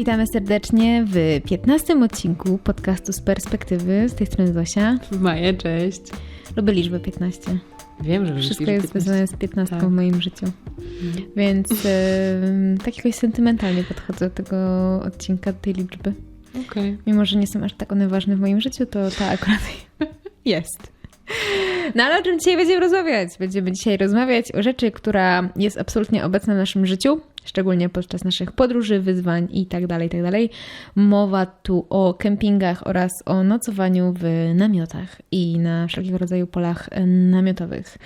Witamy serdecznie w 15 odcinku podcastu z perspektywy. Z tej strony Zosia. Maja, cześć. Lubię liczbę 15. Wiem, że Wszystko jest 15. związane z 15 Tak. w moim życiu. Mhm. Więc e, tak jakoś sentymentalnie podchodzę do tego odcinka, do tej liczby. Okej. Mimo, że nie są aż tak one ważne w moim życiu, to ta akurat jest. No ale o czym dzisiaj będziemy rozmawiać? Będziemy dzisiaj rozmawiać o rzeczy, która jest absolutnie obecna w naszym życiu, szczególnie podczas naszych podróży, wyzwań i tak dalej, i tak. Mowa tu o kempingach oraz o nocowaniu w namiotach i na wszelkiego rodzaju polach namiotowych.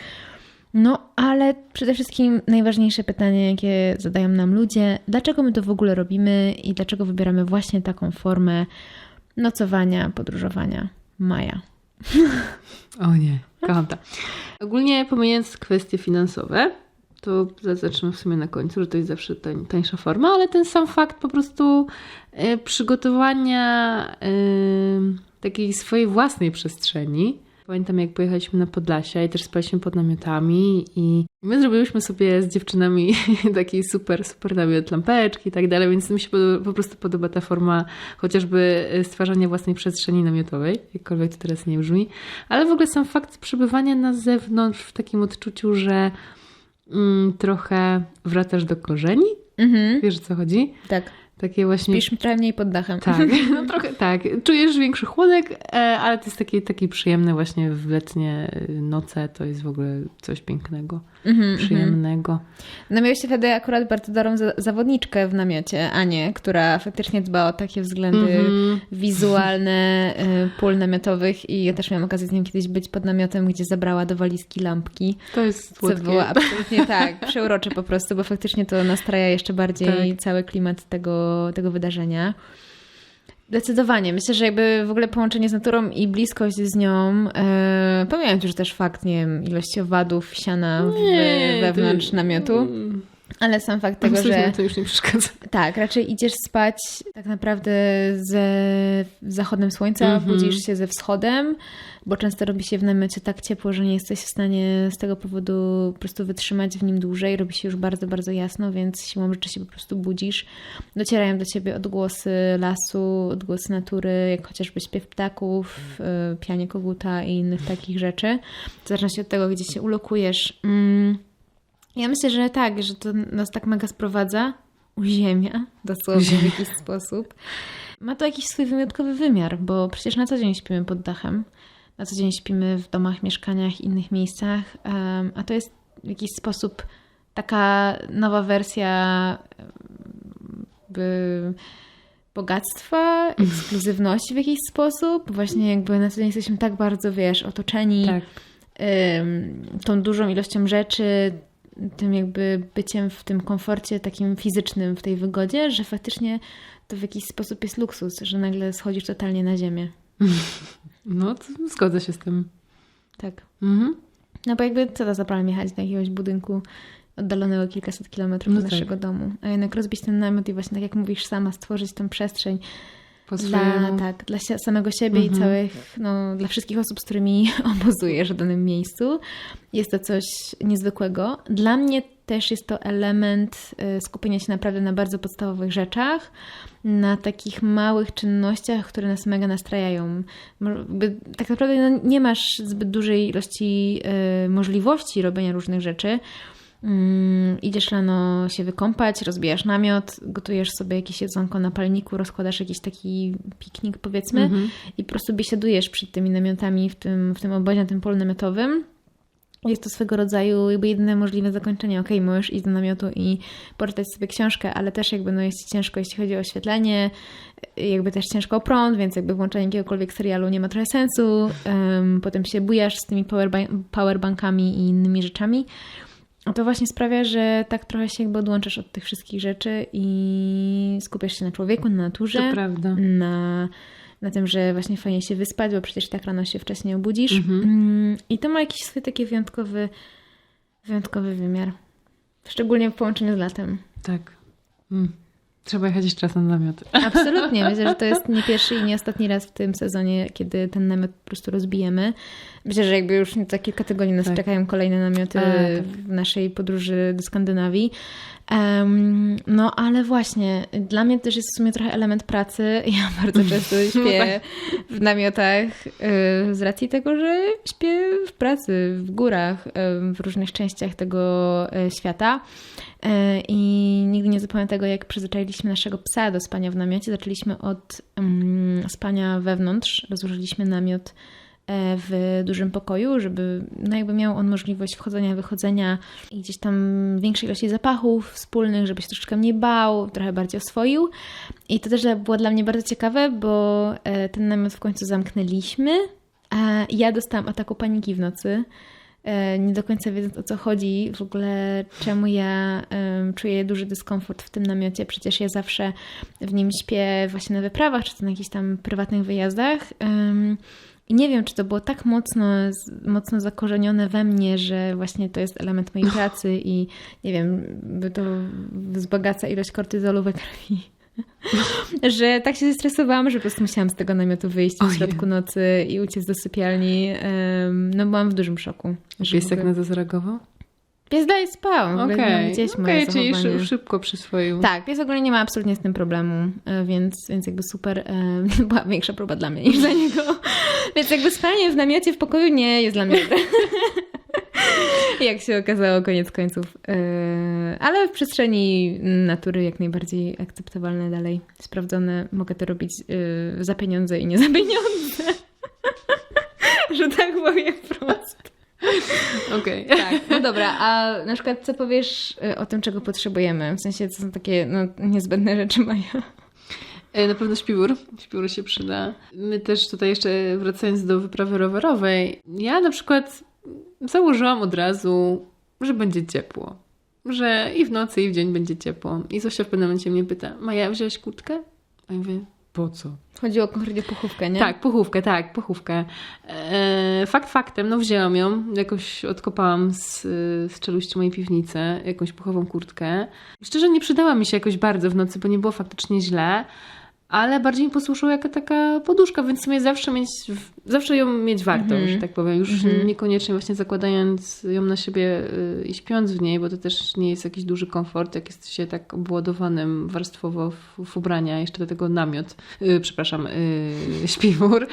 No, ale przede wszystkim najważniejsze pytanie, jakie zadają nam ludzie, dlaczego my to w ogóle robimy i dlaczego wybieramy właśnie taką formę nocowania, podróżowania. Maja. O nie, kocham to. Ogólnie pomijając kwestie finansowe, to zaznaczymy w sumie na końcu, że to jest zawsze tań, tańsza forma, ale ten sam fakt po prostu e, przygotowania e, takiej swojej własnej przestrzeni. Pamiętam, jak pojechaliśmy na Podlasia i też spaliśmy pod namiotami i my zrobiliśmy sobie z dziewczynami taki super, super namiot, lampeczki i tak dalej, więc mi się po, po prostu podoba ta forma chociażby e, stwarzania własnej przestrzeni namiotowej, jakkolwiek to teraz nie brzmi, ale w ogóle sam fakt przebywania na zewnątrz w takim odczuciu, że mm, trochę wracasz do korzeni, Mhm, wiesz o co chodzi? tak. Takie właśnie... Śpisz trochę mniej pod dachem. Tak, no trochę tak. Czujesz większy chłodek, e, ale to jest takie, takie przyjemne właśnie w letnie e, noce. To jest w ogóle coś pięknego, Mhm, mhm. przyjemnego. No miałeś wtedy akurat bardzo dobrą za- zawodniczkę w namiocie, Anię, która faktycznie dba o takie względy Mhm. wizualne y, pól namiotowych i ja też miałam okazję z nią kiedyś być pod namiotem, gdzie zabrała do walizki lampki. To jest Co słodkie. było absolutnie tak, przeurocze po prostu, bo faktycznie to nastraja jeszcze bardziej Tak. cały klimat tego, tego wydarzenia. Zdecydowanie. Myślę, że jakby w ogóle połączenie z naturą i bliskość z nią, e, pomijając już też fakt, nie wiem, ilości owadów, siana w, Nie, wewnątrz to- namiotu, Mm. Ale sam fakt tego, że to już nie przeszkadza. tak, raczej idziesz spać tak naprawdę ze zachodem słońca, Mhm. budzisz się ze wschodem, bo często robi się w namiocie tak ciepło, że nie jesteś w stanie z tego powodu po prostu wytrzymać w nim dłużej. Robi się już bardzo, bardzo jasno, więc siłą rzeczy się po prostu budzisz. Docierają do ciebie odgłosy lasu, odgłosy natury, jak chociażby śpiew ptaków, y, pianie koguta i innych takich rzeczy. W zależności od tego, gdzie się ulokujesz. Mm. Ja myślę, że tak, że to nas tak mega sprowadza, uziemia, dosłownie w jakiś sposób. Ma to jakiś swój wyjątkowy wymiar, bo przecież na co dzień śpimy pod dachem, na co dzień śpimy w domach, mieszkaniach, innych miejscach, a to jest w jakiś sposób taka nowa wersja by bogactwa, ekskluzywności w jakiś sposób. Właśnie jakby na co dzień jesteśmy tak bardzo, wiesz, otoczeni Tak. tą dużą ilością rzeczy, tym jakby byciem w tym komforcie takim fizycznym, w tej wygodzie, że faktycznie to w jakiś sposób jest luksus, że nagle schodzisz totalnie na ziemię. No, zgodzę się z tym. Tak. Mhm. No bo jakby co to za problem jechać do jakiegoś budynku oddalonego kilkaset kilometrów No od tak. naszego domu, a jednak rozbić ten namiot i właśnie tak jak mówisz sama, stworzyć tą przestrzeń Po dla, tak, dla samego siebie i Mhm. całych, no, dla wszystkich osób, z którymi obozujesz w danym miejscu. Jest to coś niezwykłego. Dla mnie też jest to element y, skupienia się naprawdę na bardzo podstawowych rzeczach, na takich małych czynnościach, które nas mega nastrajają. Tak naprawdę no, nie masz zbyt dużej ilości y, możliwości robienia różnych rzeczy. Mm, idziesz rano się wykąpać, rozbijasz namiot, gotujesz sobie jakieś jedzonko na palniku, rozkładasz jakiś taki piknik powiedzmy Mhm. i po prostu biesiadujesz przed tymi namiotami w tym, w tym obozie, na tym polu namiotowym. Jest to swego rodzaju jakby jedyne możliwe zakończenie. Okej, możesz iść do namiotu i poczytać sobie książkę, ale też jakby no jest ci ciężko, jeśli chodzi o oświetlenie, jakby też ciężko o prąd, więc jakby włączanie jakiegokolwiek serialu nie ma trochę sensu. Em, potem się bujasz z tymi powerba- powerbankami i innymi rzeczami. A to właśnie sprawia, że tak trochę się jakby odłączasz od tych wszystkich rzeczy i skupiasz się na człowieku, na naturze na, na tym, że właśnie fajnie się wyspać, bo przecież tak rano się wcześniej obudzisz. Mhm. Mm, I to ma jakiś swój taki wyjątkowy, wyjątkowy wymiar. Szczególnie w połączeniu z latem. Tak. Mm. Trzeba jechać jeszcze raz na namioty. Absolutnie. Myślę, że to jest nie pierwszy i nie ostatni raz w tym sezonie, kiedy ten namiot po prostu rozbijemy. Myślę, że jakby już za kilka tygodni nas Tak. czekają kolejne namioty tak. w naszej podróży do Skandynawii. Em, no ale właśnie, dla mnie też jest w sumie trochę element pracy. Ja bardzo często śpię w namiotach y, z racji tego, że śpię w pracy, w górach, y, w różnych częściach tego y, świata. Y, I nigdy nie zapomnę tego, jak przyzwyczailiśmy naszego psa do spania w namiocie. Zaczęliśmy od mm, spania wewnątrz. Rozłożyliśmy namiot e, w dużym pokoju, żeby no jakby miał on możliwość wchodzenia, wychodzenia i gdzieś tam większej ilości zapachów wspólnych, żeby się troszeczkę mniej bał, trochę bardziej oswoił. I to też było dla mnie bardzo ciekawe, bo e, ten namiot w końcu zamknęliśmy, a ja dostałam ataku paniki w nocy. E, Nie do końca wiedząc o co chodzi, w ogóle czemu ja czuję duży dyskomfort w tym namiocie. Przecież ja zawsze w nim śpię właśnie na wyprawach, czy to na jakichś tam prywatnych wyjazdach. I nie wiem, czy to było tak mocno, mocno zakorzenione we mnie, że właśnie to jest element mojej pracy i nie wiem, by to wzbogaca ilość kortyzolu we krwi. że tak się zestresowałam, że po prostu musiałam z tego namiotu wyjść w środku nocy i uciec do sypialni. No byłam w dużym szoku. Piesek ogóle- na to zareagował? Pies daje spał, Okej, okay. gdzieś Okej, czyli szybko przyswoił. Tak, pies ogólnie nie ma absolutnie z tym problemu, e, więc, więc jakby super, e, była większa próba dla mnie niż dla niego. Więc jakby spanie w namiocie w pokoju nie jest dla mnie. Jak się okazało, koniec końców. E, Ale w przestrzeni natury jak najbardziej akceptowalne dalej. Sprawdzone, mogę to robić e, za pieniądze i nie za pieniądze. Że tak powiem wprost. Okej. Tak, no dobra, a na przykład co powiesz y, o tym, czego potrzebujemy? W sensie, co są takie no, niezbędne rzeczy Maja? E, Na pewno śpiwór. Śpiwór się przyda. My też tutaj jeszcze wracając do wyprawy rowerowej, ja na przykład założyłam od razu, że będzie ciepło. Że i w nocy, i w dzień będzie ciepło. I Zosia w pewnym momencie mnie pyta, Maja, wziąłeś kurtkę? A ja mówię, po co? Chodziło konkretnie o puchówkę, nie? Tak, puchówkę, tak, puchówkę. E, fakt faktem, no wzięłam ją, jakoś odkopałam z, z czeluści mojej piwnicy, jakąś puchową kurtkę. Szczerze nie przydała mi się jakoś bardzo w nocy, bo nie było faktycznie źle, ale bardziej mi posłużyła jako taka poduszka, więc w sumie zawsze, mieć, zawsze ją mieć warto, Mhm. że tak powiem. Już Mhm. niekoniecznie właśnie zakładając ją na siebie y, i śpiąc w niej, bo to też nie jest jakiś duży komfort, jak jest się tak obładowanym warstwowo w, w ubrania, jeszcze do tego namiot, y, przepraszam, y, śpiwór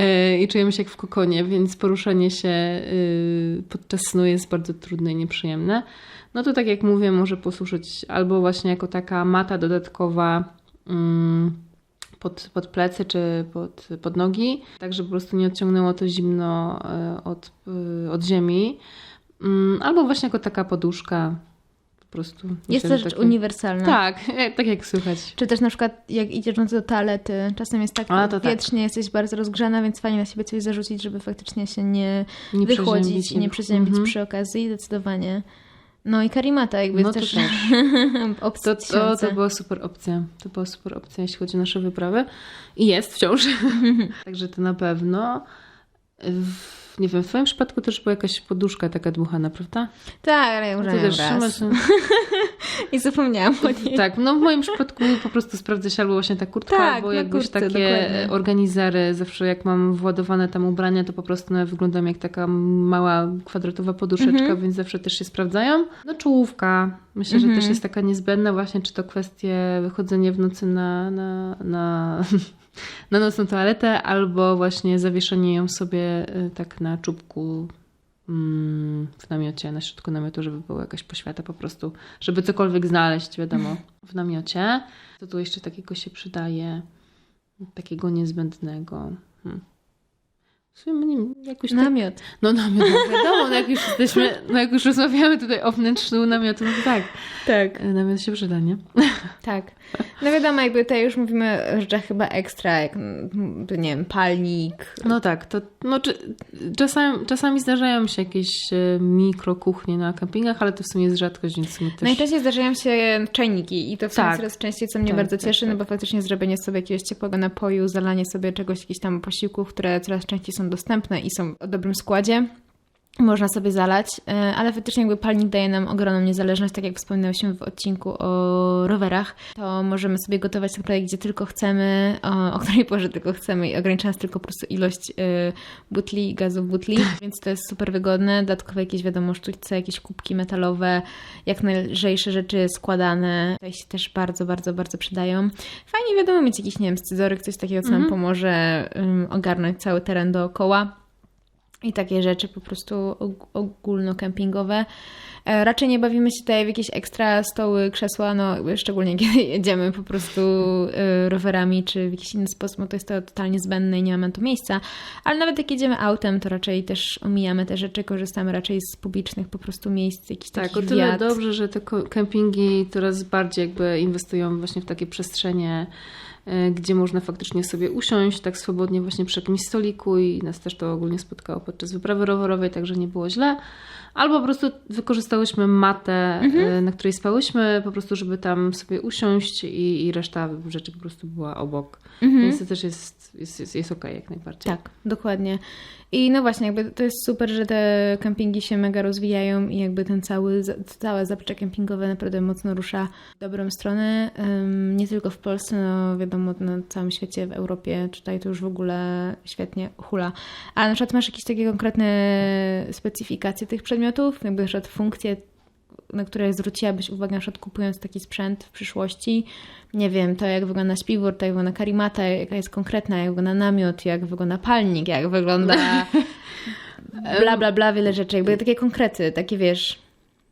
y, i czujemy się jak w kokonie, więc poruszanie się y, podczas snu jest bardzo trudne i nieprzyjemne. No to tak jak mówię, może posłużyć albo właśnie jako taka mata dodatkowa mm, pod, pod plecy czy pod, pod nogi, tak żeby po prostu nie odciągnęło to zimno e, od, e, od ziemi. Mm, Albo właśnie jako taka poduszka. Po prostu. Jest to rzecz takie- uniwersalna. Tak, e, tak jak słychać. Czy też na przykład jak idziesz do toalety, czasem jest tak A, tak. wietrznie, jesteś bardzo rozgrzana, więc fajnie na siebie coś zarzucić, żeby faktycznie się nie, Nie przeziębić, i nie przeziębić Mhm. przy okazji, zdecydowanie. No i karimata jakby No to też, też. opcja To, to, to była super opcja. To była super opcja, jeśli chodzi o nasze wyprawy. I jest wciąż. Także to na pewno. W, nie wiem, w Twoim przypadku też była jakaś poduszka taka dmuchana, prawda? Tak, ale ja No też raz. trzymasz- I zapomniałam o niej. Tak, no w moim przypadku po prostu sprawdza się albo właśnie ta kurtka, Tak, albo takie dokładnie. organizery. Zawsze jak mam władowane tam ubrania, to po prostu one wyglądają jak taka mała kwadratowa poduszeczka, Mhm. więc zawsze też się sprawdzają. No czołówka, myślę, że Mhm. też jest taka niezbędna właśnie, czy to kwestie wychodzenia w nocy na, na, na, na nocną toaletę, albo właśnie zawieszenie ją sobie y, tak na czubku mm, w namiocie, na środku namiotu, żeby była jakaś poświata po prostu, żeby cokolwiek znaleźć, wiadomo, w namiocie. Co tu jeszcze takiego się przydaje? Takiego niezbędnego. Hmm. Jakoś tak, Namiot. no namiot, no wiadomo, no jak już jesteśmy, no jak już rozmawiamy tutaj o wnętrzu namiotu, no to tak, Tak. e, namiot się przyda, nie? Tak. No wiadomo, jakby tutaj już mówimy o rzeczach chyba ekstra, jak nie wiem, palnik. No tak, to no, czasami, czasami zdarzają się jakieś e, mikrokuchnie na kempingach, ale to w sumie jest rzadkość, więc sumie też... Najczęściej zdarzają się czajniki i to w sumie Tak. coraz częściej, co mnie Tak, bardzo tak, cieszy, tak. no bo faktycznie zrobienie sobie jakiegoś ciepłego napoju, zalanie sobie czegoś, jakichś tam posiłków, które coraz częściej są dostępne i są o dobrym składzie. Można sobie zalać, e, ale faktycznie jakby palnik daje nam ogromną niezależność, tak jak wspominałyśmy w odcinku o rowerach, to możemy sobie gotować naprawdę gdzie tylko chcemy, o, o której porze tylko chcemy i ogranicza nas tylko po prostu ilość e, butli, gazu w butli, więc to jest super wygodne. Dodatkowo jakieś wiadomo sztućce, jakieś kubki metalowe, jak najlżejsze rzeczy składane, tutaj się też bardzo, bardzo, bardzo przydają. Fajnie wiadomo mieć jakiś, nie wiem, scyzoryk, coś takiego, co nam pomoże um, ogarnąć cały teren dookoła i takie rzeczy po prostu og- ogólnokempingowe. E, Raczej nie bawimy się tutaj w jakieś ekstra stoły, krzesła, no szczególnie kiedy jedziemy po prostu e, rowerami czy w jakiś inny sposób, no to jest to totalnie zbędne i nie mamy to miejsca. Ale nawet jak jedziemy autem, to raczej też omijamy te rzeczy, korzystamy raczej z publicznych po prostu miejsc, jakichś Tak, takich o tyle wiat. dobrze, że te kempingi coraz bardziej jakby inwestują właśnie w takie przestrzenie, e, gdzie można faktycznie sobie usiąść tak swobodnie właśnie przy jakimś stoliku i nas też to ogólnie spotkało podczas wyprawy rowerowej, także nie było źle. Albo po prostu wykorzystałyśmy matę, e, na której spałyśmy, po prostu żeby tam sobie usiąść i, i reszta rzeczy po prostu była obok. Więc to też jest, jest, jest, jest okej jak najbardziej. Tak, dokładnie. I no właśnie, jakby to jest super, że te kempingi się mega rozwijają i jakby ten cały, całe zaplecze kempingowe naprawdę mocno rusza w dobrą stronę. Nie tylko w Polsce, no wiadomo, na całym świecie, w Europie, tutaj to już w ogóle świetnie hula. Ale na przykład masz jakieś takie konkretne specyfikacje tych przedmiotów, jakby na przykład funkcje, na które zwróciłabyś uwagę, na przykład kupując taki sprzęt w przyszłości. Nie wiem, to jak wygląda śpiwór, to jak wygląda karimata, jaka jest konkretna, jak wygląda namiot, jak wygląda palnik, jak wygląda bla, bla, bla, wiele rzeczy. Jakby takie konkrety, takie wiesz...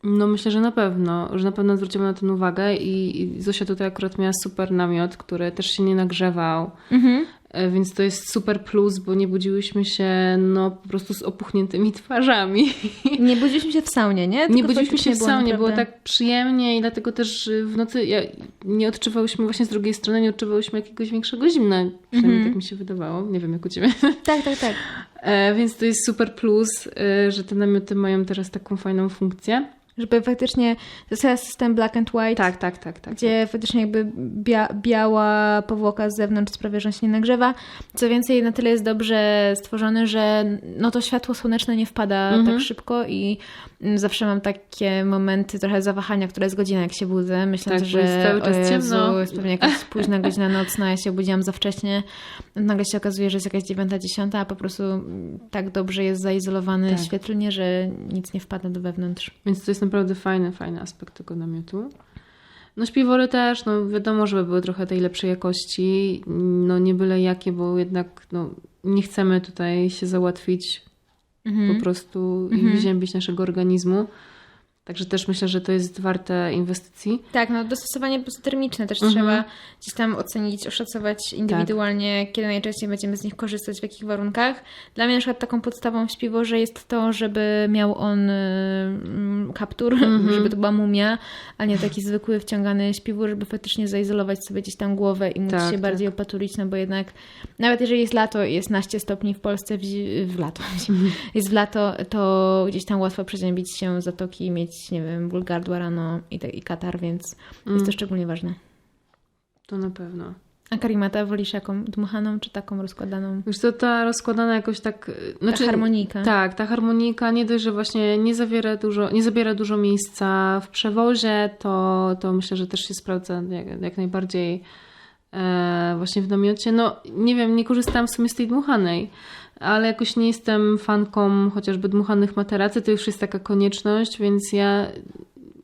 No myślę, że na pewno, że na pewno zwrócimy na to uwagę i, i Zosia tutaj akurat miała super namiot, który też się nie nagrzewał, Mhm. E, więc to jest super plus, bo nie budziłyśmy się no po prostu z opuchniętymi twarzami. Nie budziliśmy się w saunie, nie? nie Tylko budziliśmy się w saunie, było tak przyjemnie i dlatego też y, w nocy ja, nie odczuwałyśmy właśnie z drugiej strony, nie odczuwałyśmy jakiegoś większego zimna, przynajmniej Mhm. tak mi się wydawało, nie wiem jak u Ciebie. Tak, tak, tak. E, więc to jest super plus, y, że te namioty mają teraz taką fajną funkcję. Żeby faktycznie, to jest system black and white, Tak, tak, tak, tak. gdzie faktycznie jakby bia, biała powłoka z zewnątrz sprawia, że on się nie nagrzewa. Co więcej, na tyle jest dobrze stworzony, że no to światło słoneczne nie wpada Mhm. tak szybko i mm, zawsze mam takie momenty trochę zawahania, która jest godzina, jak się budzę, myśląc, Tak, że jest cały czas Jezu, ciemno. jest pewnie jakaś późna godzina nocna, ja się obudziłam za wcześnie. Nagle się okazuje, że jest jakaś dziewiąta, dziesiąta, a po prostu mm, tak dobrze jest zaizolowany Tak. świetlnie, że nic nie wpada do wewnątrz. Więc to jest naprawdę fajny, fajny aspekt tego namiotu. No śpiwory też, no wiadomo, żeby były trochę tej lepszej jakości, no nie byle jakie, bo jednak no, nie chcemy tutaj się załatwić Mhm. po prostu i wyziębić naszego organizmu. Także też myślę, że to jest warte inwestycji. Tak, no dostosowanie termiczne też Mhm. trzeba gdzieś tam ocenić, oszacować indywidualnie, kiedy najczęściej będziemy z nich korzystać, w jakich warunkach. Dla mnie na przykład taką podstawą w śpiworze jest to, żeby miał on mm, kaptur, Mhm. żeby to była mumia, a nie taki zwykły wciągany śpiwór, żeby faktycznie zaizolować sobie gdzieś tam głowę i móc Tak, się tak. bardziej opatulić, no bo jednak nawet jeżeli jest lato i jest naście stopni w Polsce w, w lato, Mhm. jest w lato, to gdzieś tam łatwo przeziębić się zatoki i mieć, nie wiem, ból gardła rano i, te, i katar, więc Mm. jest to szczególnie ważne. To na pewno. A karimata wolisz jaką? Dmuchaną czy taką rozkładaną? Już to ta rozkładana jakoś tak... y, Znaczy, harmonika. Tak, ta harmonika nie dość, że właśnie nie zawiera dużo, nie zabiera dużo miejsca w przewozie, to, to myślę, że też się sprawdza jak, jak najbardziej właśnie w namiocie. No nie wiem, nie korzystałam w sumie z tej dmuchanej, ale jakoś nie jestem fanką chociażby dmuchanych materacy, to już jest taka konieczność, więc ja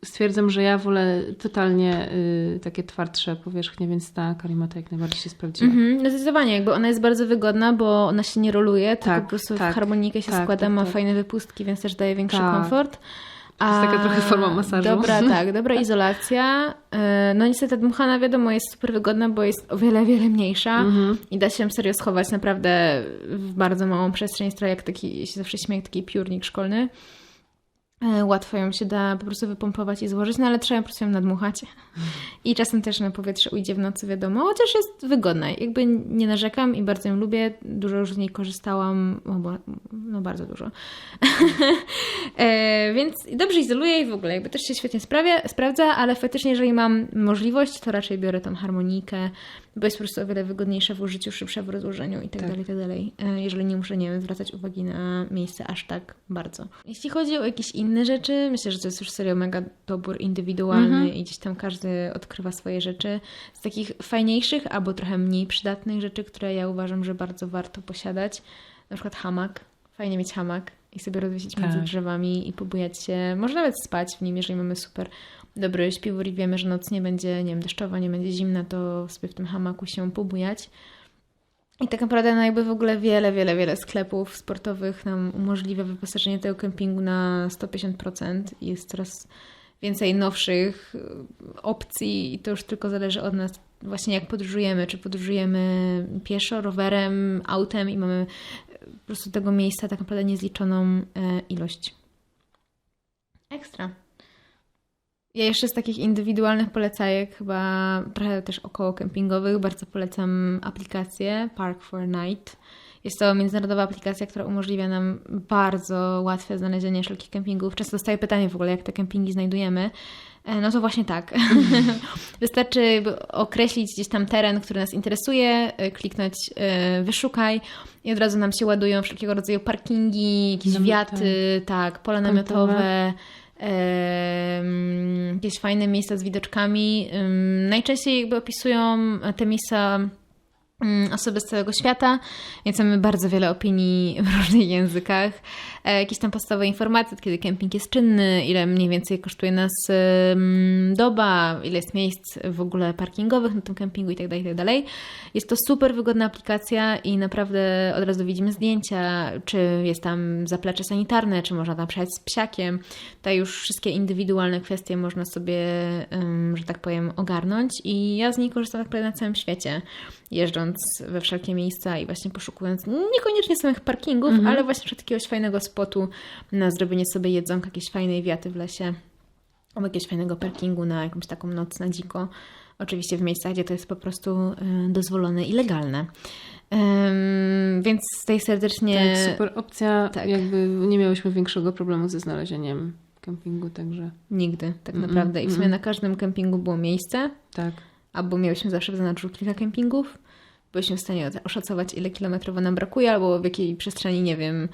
stwierdzam, że ja wolę totalnie y, takie twardsze powierzchnie, więc ta karimata jak najbardziej się sprawdziła. Mhm, no zdecydowanie, jakby ona jest bardzo wygodna, bo ona się nie roluje, Tak, po prostu tak. w harmonikę się Tak, składa, tak, ma tak. fajne wypustki, więc też daje większy Tak. komfort. To jest taka trochę forma masażu. Dobra, tak, dobra izolacja. E, No niestety dmuchana, wiadomo, jest super wygodna, bo jest o wiele, wiele mniejsza Mhm. i da się serio schować naprawdę w bardzo małą przestrzeń, jak taki, się zawsze śmieję, taki piórnik szkolny. E, Łatwo ją się da po prostu wypompować i złożyć, no ale trzeba po prostu ją nadmuchać. I czasem też na powietrze ujdzie w nocy, wiadomo, chociaż jest wygodna. Jakby nie narzekam i bardzo ją lubię. Dużo już z niej korzystałam, bo, no bardzo dużo. e, więc dobrze izoluję i w ogóle jakby też się świetnie sprawia, sprawdza, ale faktycznie jeżeli mam możliwość, to raczej biorę tą harmonikę, bo jest po prostu o wiele wygodniejsza w użyciu, szybsza w rozłożeniu i tak, Tak. dalej, tak dalej. E, jeżeli nie muszę, nie wiem, zwracać uwagi na miejsce aż tak bardzo. Jeśli chodzi o jakieś inne rzeczy, myślę, że to jest już serio mega dobór indywidualny Mhm. i gdzieś tam każdy odkrywa swoje rzeczy. Z takich fajniejszych albo trochę mniej przydatnych rzeczy, które ja uważam, że bardzo warto posiadać, na przykład hamak. Fajnie mieć hamak i sobie rozwiesić między Tak. drzewami i pobujać się. Może nawet spać w nim, jeżeli mamy super dobry śpiwór i wiemy, że noc nie będzie, nie wiem, deszczowa, nie będzie zimna, to sobie w tym hamaku się pobujać. I tak naprawdę no jakby w ogóle wiele, wiele, wiele sklepów sportowych nam umożliwia wyposażenie tego kempingu na 150%. i Jest coraz więcej nowszych y, opcji i to już tylko zależy od nas właśnie jak podróżujemy. Czy podróżujemy pieszo, rowerem, autem i mamy y, po prostu tego miejsca tak naprawdę niezliczoną e, ilość. Ekstra. Ja jeszcze z takich indywidualnych polecajek, chyba trochę też około kempingowych, bardzo polecam aplikację Park for Night. Jest to międzynarodowa aplikacja, która umożliwia nam bardzo łatwe znalezienie wszelkich kempingów. Często dostaję pytanie w ogóle, jak te kempingi znajdujemy. E, No to właśnie tak. Wystarczy jakby określić gdzieś tam teren, który nas interesuje, e, kliknąć e, wyszukaj i od razu nam się ładują wszelkiego rodzaju parkingi, jakieś Namioty. wiaty, tak, pola namiotowe, jakieś fajne miejsca z widoczkami. Najczęściej jakby opisują te miejsca osoby z całego świata, więc mamy bardzo wiele opinii w różnych językach. E, Jakieś tam podstawowe informacje, kiedy kemping jest czynny, ile mniej więcej kosztuje nas doba, ile jest miejsc w ogóle parkingowych na tym kempingu itd., itd. Jest to super wygodna aplikacja i naprawdę od razu widzimy zdjęcia, czy jest tam zaplecze sanitarne, czy można tam przejechać z psiakiem. Tutaj już wszystkie indywidualne kwestie można sobie, że tak powiem, ogarnąć i ja z niej korzystam tak na całym świecie, jeżdżąc we wszelkie miejsca i właśnie poszukując niekoniecznie samych parkingów, ale właśnie przed jakiegoś fajnego spotu na zrobienie sobie jedzonka, jakiejś fajnej wiaty w lesie, albo jakiegoś fajnego parkingu na jakąś taką noc na dziko. Oczywiście w miejscach, gdzie to jest po prostu e, dozwolone i legalne. Em, więc tutaj serdecznie... Tak, super opcja. tak. Jakby nie miałyśmy większego problemu ze znalezieniem kempingu, także Nigdy, tak Mm-mm, naprawdę. I w sumie mm-mm. na każdym kempingu było miejsce, tak. albo miałyśmy zawsze w zanadrzu kilka kempingów. Byliśmy w stanie oszacować, ile kilometrowo nam brakuje, albo w jakiej przestrzeni, nie wiem,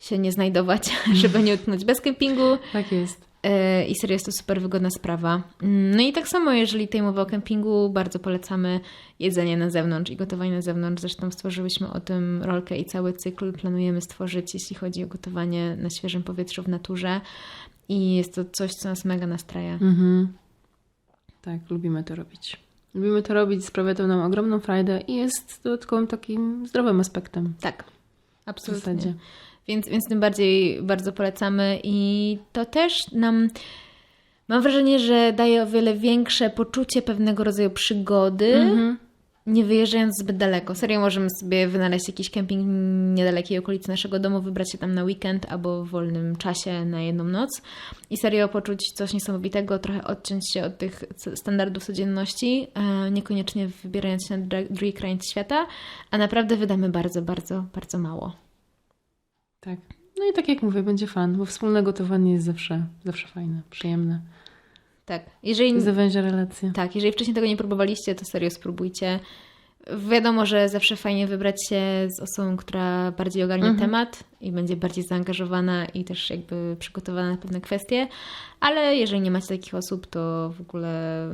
się nie znajdować, żeby nie utknąć bez kempingu. Tak jest. E, I serio jest to super wygodna sprawa. Mm, No i tak samo, jeżeli tutaj mowa o kempingu, bardzo polecamy jedzenie na zewnątrz i gotowanie na zewnątrz. Zresztą stworzyłyśmy o tym rolkę i cały cykl planujemy stworzyć, jeśli chodzi o gotowanie na świeżym powietrzu w naturze. I jest to coś, co nas mega nastraja. Mhm. Tak, lubimy to robić. Lubimy to robić, sprawia to nam ogromną frajdę i jest dodatkowym takim zdrowym aspektem. Tak, W absolutnie. zasadzie. Więc, więc tym bardziej bardzo polecamy i to też nam, mam wrażenie, że daje o wiele większe poczucie pewnego rodzaju przygody, Mhm. Nie wyjeżdżając zbyt daleko. Serio możemy sobie wynaleźć jakiś kemping niedalekiej okolicy naszego domu, wybrać się tam na weekend albo w wolnym czasie na jedną noc i serio poczuć coś niesamowitego, trochę odciąć się od tych standardów codzienności, e, niekoniecznie wybierając się na drugi krańc świata, a naprawdę wydamy bardzo, bardzo, bardzo mało. Tak. No i tak jak mówię, będzie fan, bo wspólne gotowanie jest zawsze, zawsze fajne, przyjemne. Tak, jeżeli zawęża relacje. Tak, jeżeli wcześniej tego nie próbowaliście, to serio spróbujcie. Wiadomo, że zawsze fajnie wybrać się z osobą, która bardziej ogarnie Mhm. temat i będzie bardziej zaangażowana i też jakby przygotowana na pewne kwestie, ale jeżeli nie macie takich osób, to w ogóle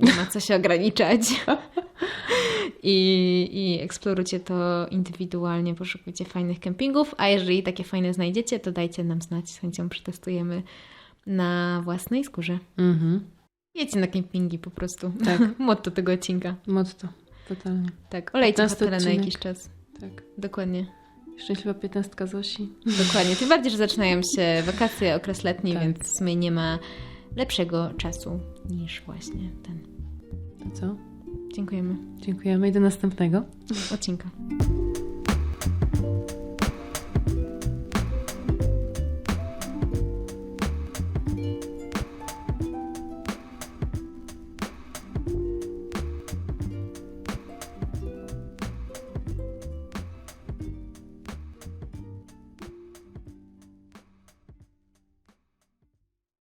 nie ma co się ograniczać. I, I eksplorujcie to indywidualnie, poszukujcie fajnych kempingów, a jeżeli takie fajne znajdziecie, to dajcie nam znać, z chęcią przetestujemy na własnej skórze. Mhm. Jedźcie na kempingi po prostu. Tak. Motto tego odcinka. Motto. Totalnie. Tak, olejcie 15 hotele na jakiś czas. Tak. Dokładnie. Szczęśliwa piętnastka Zosi. Dokładnie. Tym bardziej, że zaczynają się wakacje, okres letni, Tak. więc w sumie nie ma lepszego czasu niż właśnie ten. To co? Dziękujemy. Dziękujemy i do następnego. Odcinka.